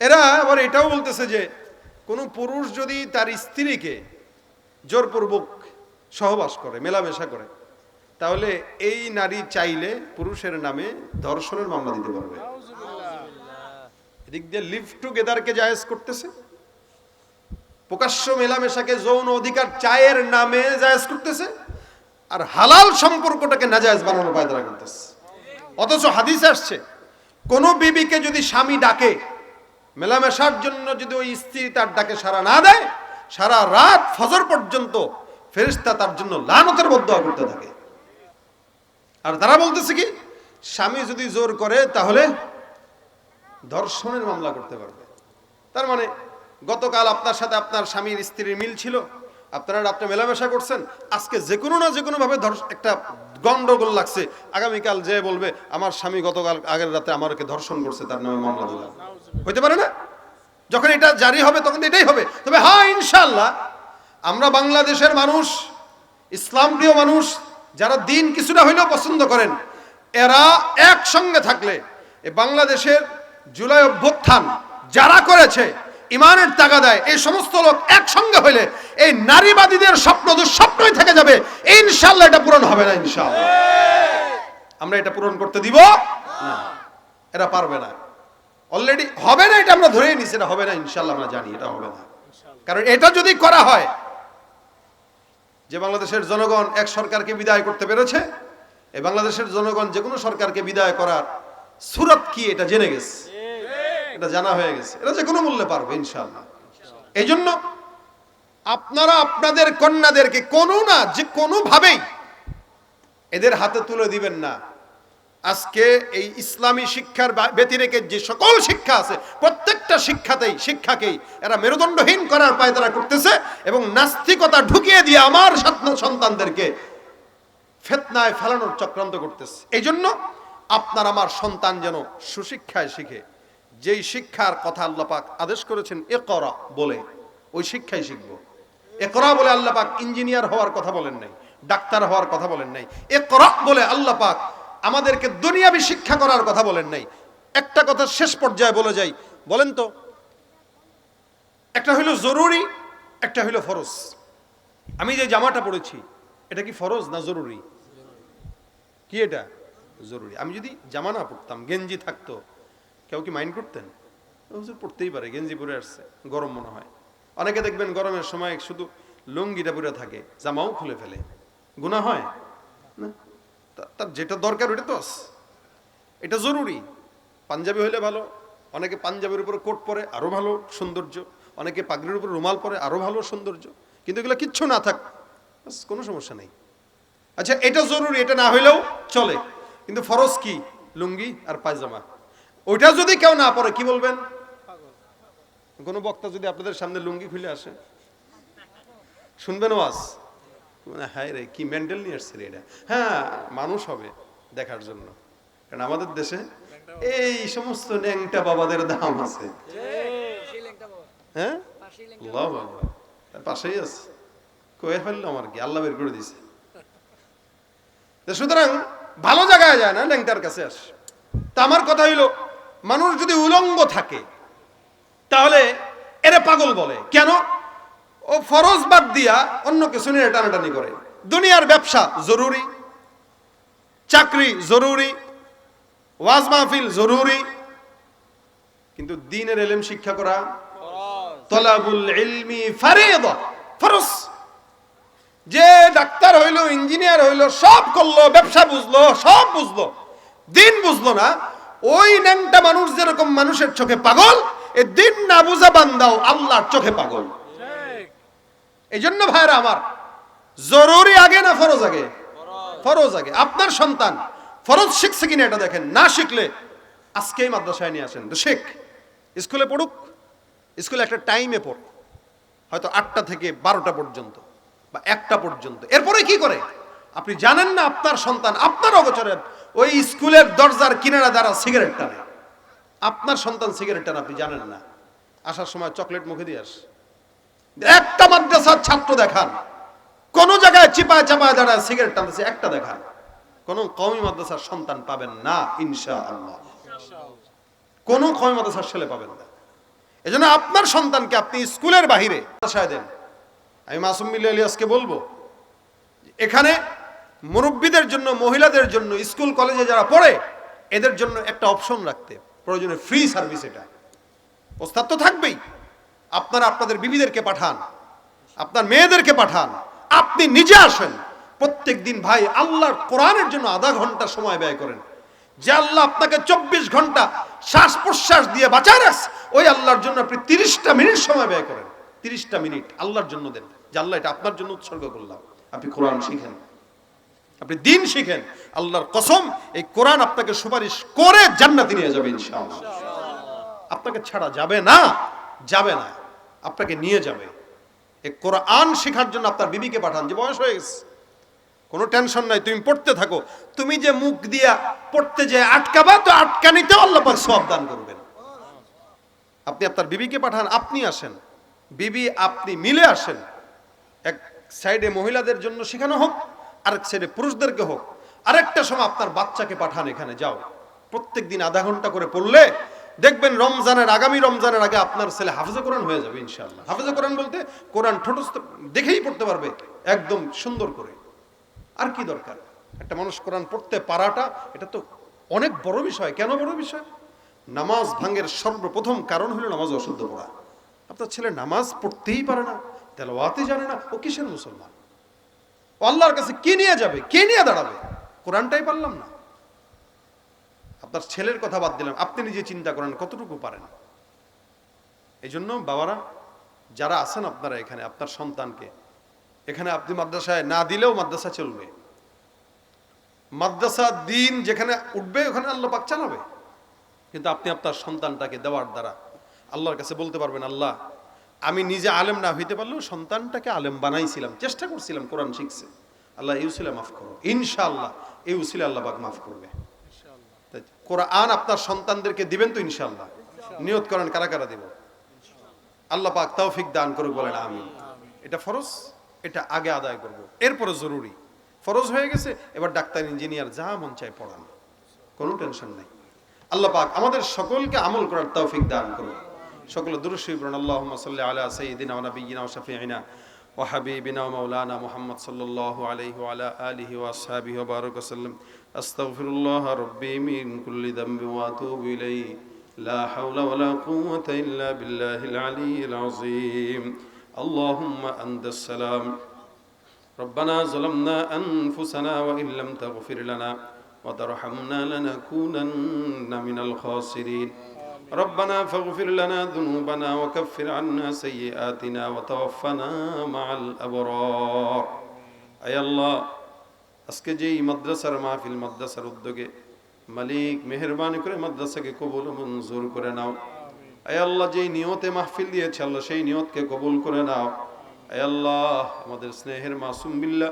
এরা আবার এটাও বলতেছে যে কোনো পুরুষ যদি তার স্ত্রীকে জোরপূর্বক সহবাস করে মেলামেশা করে তাহলে এই নারী চাইলে পুরুষের নামে ধর্ষণের মামলা দিতে পারবে। এদিক দিয়ে লিভ টুগেদারকে জায়েজ করতেছে। প্রকাশ্য মেলামেশাকে যৌন অধিকার চায়ের নামে জায়েজ করতেছে আর হালাল সম্পর্কটাকে নাজায়েজ বানানোর পায়তারা করতেছে। অথচ হাদিস আসছে কোন বিবিকে যদি স্বামী ডাকে মেলামেশার জন্য যদি ওই স্ত্রী তার ডাকে সারা না দেয়, সারা রাত ফজর পর্যন্ত ফেরিস্তা তার জন্য লানতের বদ্ধ করতে থাকে। আর তারা বলতেছে কি, স্বামী যদি জোর করে তাহলে ধর্ষণের মামলা করতে পারবে। তার মানে গতকাল আপনার সাথে আপনার স্বামীর স্ত্রীর মিল ছিল, আপনারা রাত্রে মেলামেশা করছেন, আজকে যে কোনো না যে কোনোভাবে একটা গন্ডগোল লাগছে। আগামীকাল যে বলবে, আমার স্বামী গতকাল আগের রাতে আমাকে ধর্ষণ করছে, তার নামে মামলা দিলাম হইতে পারে না? যখন এটা জারি হবে, তখন এটাই হবে। তবে হ্যাঁ ইনশাল্লাহ আমরা বাংলাদেশের মানুষ, ইসলাম প্রিয় মানুষ, যারা দিন কিছুটা হইলেও পছন্দ করেন, এরা একসঙ্গে থাকলে এ বাংলাদেশের জুলাই অভ্যুত্থান যারা করেছে ইমানের টাকা দেয় এই সমস্ত লোক একসঙ্গে হইলে এই নারীবাদীদের স্বপ্ন দুঃস্বপ্নই থেকে যাবে। ইনশাল্লাহ এটা পূরণ হবে না ইনশাল্লাহ আমরা এটা পূরণ করতে দিব? না। এরা পারবে না। অলরেডি হবে না এটা আমরা ধরেই নিছি এটা হবে না ইনশাল্লাহ আমরা জানি এটা হবে না। কারণ এটা যদি করা হয় যে বাংলাদেশের জনগণ এক সরকারকে বিদায় করতে পেরেছে এই বাংলাদেশের জনগণ যে কোনো সরকারকে বিদায় করার সুরত কি এটা জেনে গেছে। এটা জানা হয়ে গেছে। এটা যে কোনো মূল্যে পারবে ইনশাল্লাহ এই জন্য আপনারা আপনাদের কন্যাদেরকে কোনো না, যে কোনোভাবেই এদের হাতে তুলে দিবেন না। আজকে এই ইসলামী শিক্ষার বা- ব্যতিরেকে যে সকল শিক্ষা আছে, প্রত্যেকটা শিক্ষাতেই, শিক্ষাকেই এরা মেরুদণ্ডহীন করার পায় তারা করতেছে এবং নাস্তিকতা ঢুকিয়ে দিয়ে আমার সন্তানদেরকে ফেতনায় ফেলানোর চক্রান্ত করতেছে। এই জন্য আপনার আমার সন্তান যেন সুশিক্ষায় শিখে যেই শিক্ষার কথা আল্লাপাক আদেশ করেছেন এ করা বলে, ওই শিক্ষাই শিখব। এ করা বলে আল্লাপাক ইঞ্জিনিয়ার হওয়ার কথা বলেন নাই, ডাক্তার হওয়ার কথা বলেন নাই এ করা বলে আল্লাপাক আমাদেরকে দুনিয়াবি শিক্ষা করার কথা বলেন নাই। একটা কথা শেষ পর্যায়ে বলে যাই, বলেন তো, একটা হইল জরুরি, একটা হইল ফরজ। আমি যে জামাটা পড়েছি, এটা কি ফরজ না জরুরি? কি এটা? জরুরি। আমি যদি জামা না পড়তাম, গেঞ্জি থাকতো কেউ কি মাইন্ড করতেন? হুজুর পড়তেই পারে, গেঞ্জি পরে আসছে, গরম মনে হয়। অনেকে দেখবেন গরমের সময় শুধু লুঙ্গিটা পরে থাকে, জামাও খুলে ফেলে। গুণা হয়? না। তার যেটা দরকার ওটা তো। এটা জরুরি। পাঞ্জাবি হইলে ভালো, অনেকে পাঞ্জাবির উপরে কোট পরে আরও ভালো, সৌন্দর্য। অনেকে পাগড়ির উপরে রুমাল পরে আরও ভালো, সৌন্দর্য। কিন্তু এগুলো কিচ্ছু না থাক কোনো সমস্যা নেই। আচ্ছা এটা জরুরি, এটা না হইলেও চলে। কিন্তু ফরজ কি? লুঙ্গি আর পায়জামা। ওইটা যদি কেউ না পরে কি বলবেন? কোনো বক্তা যদি আপনাদের সামনে লুঙ্গি খুলে আসে? শুনবেন ওয়াজ? হ্যাঁ রে, কি মেন্টাল নিয়ে আসছে এটা। হ্যাঁ মানুষ হবে দেখার জন্য। কারণ আমাদের দেশে এই সমস্ত ন্যাংটা বাবাদের দাম আছে। হ্যাঁ? পাশেই আছে। কয়ে ফেলল আমার কি? আল্লাহ বের করে দিছে সুতরাং ভালো জায়গায় যায় না ল্যাংটার কাছে আসে। তা আমার কথা হইল মানুষ যদি উলঙ্গ থাকে, তাহলে এরা পাগল বলে। কেন? ও ফরজ বাদ দিয়া অন্য কিছু নিয়ে টানাটানি করে। দুনিয়ার ব্যবসা জরুরি, চাকরি জরুরি, ওয়াজ মাহফিল জরুরি, কিন্তু দিনের এলেম শিক্ষা করা, তলাবুল ইলমি ফারিদা, ফরজ। যে ডাক্তার হইল, ইঞ্জিনিয়ার হইল, সব করল, ব্যবসা বুঝলো, সব বুঝলো। দিন বুঝলো না ওই ন্যাংটা মানুষ যেরকম মানুষের চোখে পাগল, এ দিন না বুঝা বান্দাও আল্লাহর চোখে পাগল। এই জন্য ভাইরা আমার, জরুরি আগে না ফরজ আগে? ফরজ আগে। আপনার সন্তান ফরজ শিখছে কিনা এটা দেখেন। না শিখলে আজকেই মাদ্রাসায় নিয়ে আসেন। তো শেখ, স্কুলে পড়ুক, স্কুলে একটা টাইমে পড় হয়তো আটটা থেকে বারোটা পর্যন্ত বা একটা পর্যন্ত। এরপরে কি করে? আপনি জানেন না আপনার সন্তান, আপনার অগোচরে ওই স্কুলের দরজার কিনারা দ্বারা সিগারেট টানে। আপনার সন্তান সিগারেট টান, আপনি জানেন না। আসার সময় চকলেট মুখে দিয়ে আস। একটা মাদ্রাসার ছাত্র দেখান। কোন জায়গায় চিপায় চাপায় দাঁড়ায় সিগারেট টানতেছে, একটা দেখান। কোন কমি মাদ্রাসার সন্তান পাবেন না ইনশা আল্লাহ কোন কমি মাদ্রাসার ছেলে পাবেন না। এজন্য আপনার সন্তানকে আপনি স্কুলের বাহিরে দেন। আমি মাসুম মিল্লা ইলিয়াসকে বলব, এখানে মুরব্বীদের জন্য, মহিলাদের জন্য, স্কুল, কলেজে যারা পড়ে, এদের জন্য একটা অপশন রাখতে। প্রয়োজনে ফ্রি সার্ভিস এটা। প্রস্তাব তো থাকবেই। আপনারা আপনাদের বিবিদেরকে পাঠান। আপনার মেয়েদেরকে পাঠান। আপনি নিজে আসেন। প্রত্যেক দিন ভাই আল্লাহর কোরআনের জন্য আধা ঘণ্টা সময় ব্যয় করেন। যে আল্লাহ আপনাকে চব্বিশ ঘণ্টা শ্বাস প্রশ্বাস দিয়ে বাঁচায় রাখ ওই আল্লাহর জন্য আপনি তিরিশটা মিনিট সময় ব্যয় করেন। তিরিশটা মিনিট আল্লাহর জন্য দেন। যে আল্লাহ এটা আপনার জন্য উৎসর্গ করলাম। আপনি কোরআন শিখেন। আপনি দিন শিখেন। আল্লাহর কসম, এই কোরআন আপনাকে সুপারিশ করে জান্নাতে নিয়ে যাবে ইনশাআল্লাহ। আপনাকে ছাড়া যাবে না যাবে না। আপনাকে নিয়ে যাবে। এই কোরআন শেখার জন্য আপনার বিবিকে পাঠান যে, বয়স হয়ে গেছে। কোনো টেনশন নাই, তুমি পড়তে থাকো। তুমি যে মুখ দিয়া পড়তে যে আটকাবা, তো আটকানিতেও আল্লাহ পাক সব দান করবেন। আপনি আপনার বিবিকে পাঠান, আপনি আসেন। বিবি, আপনি মিলে আসেন। এক সাইডে মহিলাদের জন্য শেখানো হোক আরেক ছেলে পুরুষদেরকে হোক, আরেকটা সময় আপনার বাচ্চাকে পাঠান এখানে, যাও। প্রত্যেক দিন আধা ঘণ্টা করে পড়লে দেখবেন রমজানের আগামী রমজানের আগে আপনার ছেলে হাফেজে কোরআন হয়ে যাবে, ইনশাআল্লাহ। হাফেজে কোরআন বলতে কোরআন ঠোঁটস্থ, দেখেই পড়তে পারবে, একদম সুন্দর করে। আর কি দরকার? একটা মানুষ কোরআন পড়তে পারাটা, এটা তো অনেক বড় বিষয়। কেন বড় বিষয়? নামাজ ভাঙ্গের সর্বপ্রথম কারণ হলো নামাজ অশুদ্ধ পড়া। আপনার ছেলে নামাজ পড়তেই পারে না তেলাওয়াতে জানে না, ও কিসের মুসলমান? আল্লাহর কাছে কে নিয়ে যাবে? কে নিয়ে দাঁড়াবে? কোরআনটাই পারলাম না। আপনার ছেলের কথা বাদ দিলাম। আপনি নিজে চিন্তা করেন, কতটুকু পারেন? এই জন্য বাবারা, যারা আছেন আপনারা এখানে, আপনার সন্তানকে, এখানে আপনি মাদ্রাসায় না দিলেও মাদ্রাসা চলবে। মাদ্রাসা দিন যেখানে উঠবে, ওখানে আল্লাহ পাক চালাবে। কিন্তু আপনি আপনার সন্তানটাকে দেওয়ার দ্বারা আল্লাহর কাছে বলতে পারবেন, আল্লাহ আমি নিজে আলেম না হইতে পারলেও সন্তানটাকে আলেম বানাইছিলাম, চেষ্টা করছিলাম কোরআন শিখছে। আল্লাহ এই উসিলা মাফ করো ইনশাআল্লাহ এই উসিলা আল্লাহ পাক মাফ করবে। কোরআন আপনার সন্তানদেরকে দিবেন তো ইনশাআল্লাহ। নিয়ত করেন কারা কারা দেব? আল্লাহ পাক তৌফিক দান করুক বলেন আমি এটা ফরজ, এটা আগে আদায় করব। এরপরে জরুরি। ফরজ হয়ে গেছে, এবার ডাক্তার, ইঞ্জিনিয়ার যা মন চায় পড়ান। কোনো টেনশন নাই। আল্লাহ পাক আমাদের সকলকে আমল করার তৌফিক দান করুন সকল দুরুশী বরণ আল্লাহ সাল্লি আলা সঈদিন নবীনা শফিআনা ও হাবিবিনা মৌলানা মোহাম্মদ সাল্লাহ আলহি আলা আলহি ওয়াসাবি ওবারক সাল্লাম। আস্তাগফিরুল্লাহ রব্বি মিন কুল্লি দম্বি ওয়া আতুবু ইলাইহি। লা হাওলা ওয়ালা কুওয়াতা ইল্লা বিল্লাহিল আলিয়্যিল আযীম। اللهم أنت السلام ربنا ظلمنا أنفسنا وإن لم تغفر لنا وترحمنا لنكونن من الخاسرين ربنا فاغفر لنا ذنوبنا وكفر عنا سيئاتنا وتوفنا مع الأبرار أي الله আজকে যেই মাদ্রাসার মাহফিল মাদ্রাসার উদ্যোগে মালিক মেহরবানি করে মাদ্রাসাকে কবুল ও মঞ্জুর করে নাও আয় আল্লাহ যেই নিয়তে মাহফিল দিয়েছে আল্লাহ সেই নিয়তকে কবুল করে নাও আয় আল্লাহ আমাদের স্নেহের মাসুম বিল্লা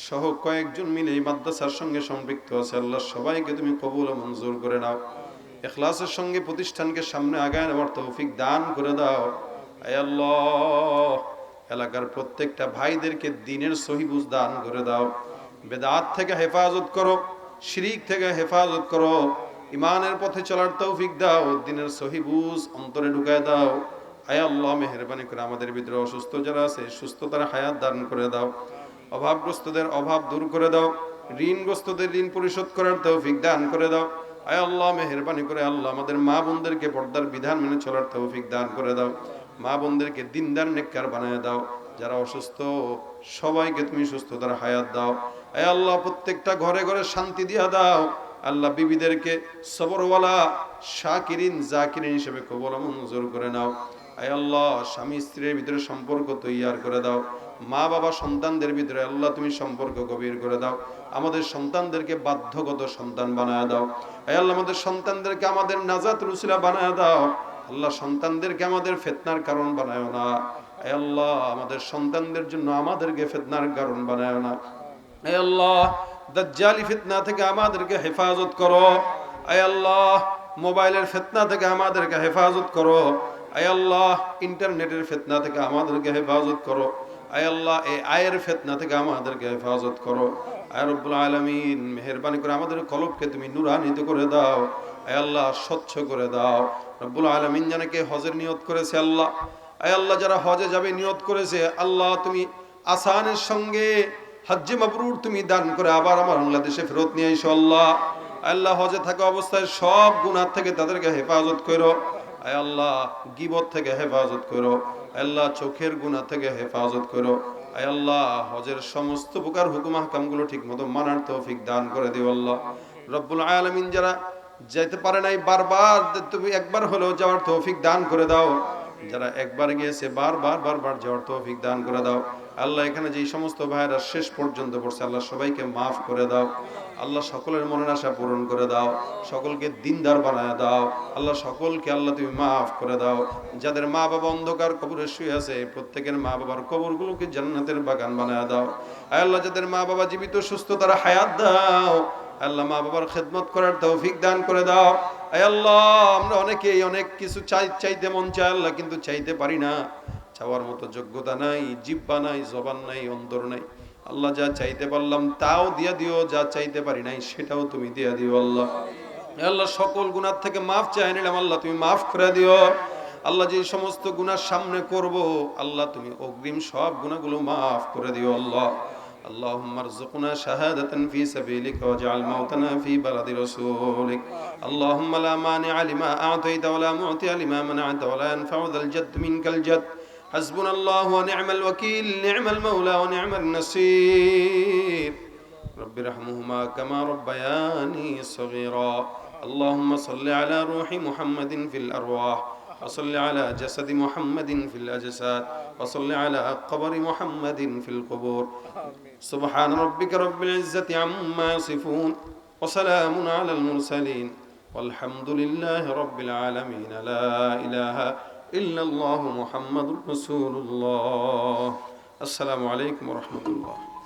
সহ কয়েকজন মিলে এই মাদ্রাসার সঙ্গে সম্পৃক্ত আছে আল্লাহ সবাইকে তুমি কবুল ও মঞ্জুর করে নাও এখলাসের সঙ্গে প্রতিষ্ঠানকে সামনে আগায় নেওয়ার তৌফিক দান করে দাও। এলাকার প্রত্যেকটা ভাইদেরকে দিনের সহিবুজ দান করে দাও। বেদাত থেকে হেফাজত করো, শিরিক থেকে হেফাজত করো ইমানের পথে চলার তৌফিক দাও, দিনের সহিবুজ অন্তরে ঢুকায় দাও। আয় আল্লাহ, মেহরবানি করে আমাদের ভিতরে অসুস্থ যারা আছে, সুস্থতার হায়াত দান করে দাও। অভাবগ্রস্তদের অভাব দূর করে দাও। ঋণগ্রস্তদের ঋণ পরিশোধ করার তৌফিক দান করে দাও। আয় আল্লাহ, মেহরবানি করে আল্লাহ, আমাদের মা বোনদেরকে পর্দার বিধান মেনে চলার তৌফিক দান করে দাও। মা বোনদেরকে দিনদার নেককার বানায় দাও। যারা অসুস্থ, সবাইকে তুমি সুস্থতার হায়াত দাও। আয় আল্লাহ, প্রত্যেকটা ঘরে ঘরে শান্তি দিয়া দাও। আল্লাহ বিবিদেরকে সবরওয়ালা, শাকিরিন, জাকিরিন হিসেবে কবল মঞ্জুর করে নাও। আয় আল্লাহ, স্বামী স্ত্রীর ভিতরে সম্পর্ক তৈয়ার করে দাও। মা বাবা সন্তানদের ভিতরে, আল্লাহ তুমি সম্পর্ক গভীর করে দাও। আমাদের সন্তানদেরকে বাধ্যগত সন্তান বানায় দাও। আয় আল্লাহ, আমাদের সন্তানদেরকে আমাদের নাজাত রুসিলা বানায় দাও। আল্লাহ, সন্তানদেরকে আমাদের ফেতনার কারণ বানায় না। আয় আল্লাহ, আমাদের সন্তানদের জন্য আমাদেরকে ফেতনার কারণ বানায় না। আয় আল্লাহ, দাজ্জালি ফিতনা থেকে আমাদেরকে হেফাজত করো। আয় আল্লাহ, মোবাইলের ফিতনা থেকে আমাদেরকে হেফাজত করো। আয় আল্লাহ, ইন্টারনেটের ফিতনা থেকে আমাদেরকে হেফাজত করো। আয় আল্লাহ, এই আয়ের ফিতনা থেকে আমাদেরকে হেফাজত করো। আয় রব্বুল আলামিন, মেহেরবানি করে আমাদের কলবকে তুমি নুরান্বিত করে দাও। আয় আল্লাহ, স্বচ্ছ করে দাও। রব্বুল আলমিন জানাকে হজের নিয়ত করেছে আল্লাহ। আয় আল্লাহ, যারা হজে যাবে নিয়ত করেছে, আল্লাহ তুমি আসানের সঙ্গে হজ্জে মাবরুর তুমি দান করে আবার আমার বাংলাদেশে ফেরত নিয়ে এসো আল্লাহ। আল্লাহ, হজে থাকা অবস্থায় সব গুণার থেকে তাদেরকে হেফাজত করো। আল্লাহ, গিবত থেকে হেফাজত করো। আল্লাহ চোখের গুণা থেকে হেফাজত করো। আল্লাহ, হজের সমস্ত প্রকার হুকুম হাকামগুলো ঠিক মতো মানার তৌফিক দান করে দিও আল্লাহ। রব্বুল আলমিন যারা যেতে পারে নাই, বারবার তুমি একবার হলেও যাওয়ার তৌফিক দান করে দাও। যারা একবার গিয়েছে বারবার বারবার যাওয়ার তৌফিক দান করে দাও। আল্লাহ এখানে যেই সমস্ত ভাইরা শেষ পর্যন্ত পড়ছে, আল্লাহ সবাইকে মাফ করে দাও। আল্লাহ সকলের মনের আশা পূরণ করে দাও। সকলকে দিনদার বানায় দাও। আল্লাহ সকলকে, আল্লাহ তুমি মাফ করে দাও। যাদের মা বাবা অন্ধকার কবরে শুয়ে আছে, প্রত্যেকের মা বাবার কবরগুলোকে জান্নাতের বাগান বানায় দাও। আল্লাহ, যাদের মা বাবা জীবিত, সুস্থ, তারা হায়াত দাও। আল্লাহ মা বাবার খেদমত করার তৌফিক দান করে দাও। আল্লাহ, আমরা অনেকেই অনেক কিছু চাই, চাইতে মন চায়, আল্লাহ কিন্তু চাইতে পারি না। চাওয়ার মতো যোগ্যতা নাই, জিব্বা নাই, জবান নাই, অন্তর নাই। আল্লাহ যা চাইতে পারলাম তাও দিয়া দিও, যা চাইতে পারি নাই সেটাও তুমি দিয়া দিও আল্লাহ। আল্লাহ, সকল গুণার থেকে মাফ চাই নিলাম আল্লাহ, তুমি মাফ করে দিও। আল্লাহ যে সমস্ত গুণার সামনে করব, আল্লাহ তুমি অগ্রিম সব গুনাহগুলো মাফ করে দিও আল্লাহ। اللهم ارزقنا شهادة في سبيلك واجعل موتنا في بلد رسولك. اللهم لا مانع لما أعطيت ولا معطي لما منعت ولا ينفع ذا الجد منك الجد. حسبنا الله ونعم الوكيل نعم المولى ونعم النصير. رب ارحمهما كما ربياني صغيرا. اللهم صل على روح محمد في الأرواح. وصل على جسد محمد في الأجساد وصل على قبر محمد في القبور. سبحان ربك رب العزة عما يصفون وسلام على المرسلين والحمد لله رب العالمين. لا إله إلا الله محمد رسول الله. السلام عليكم ورحمة الله.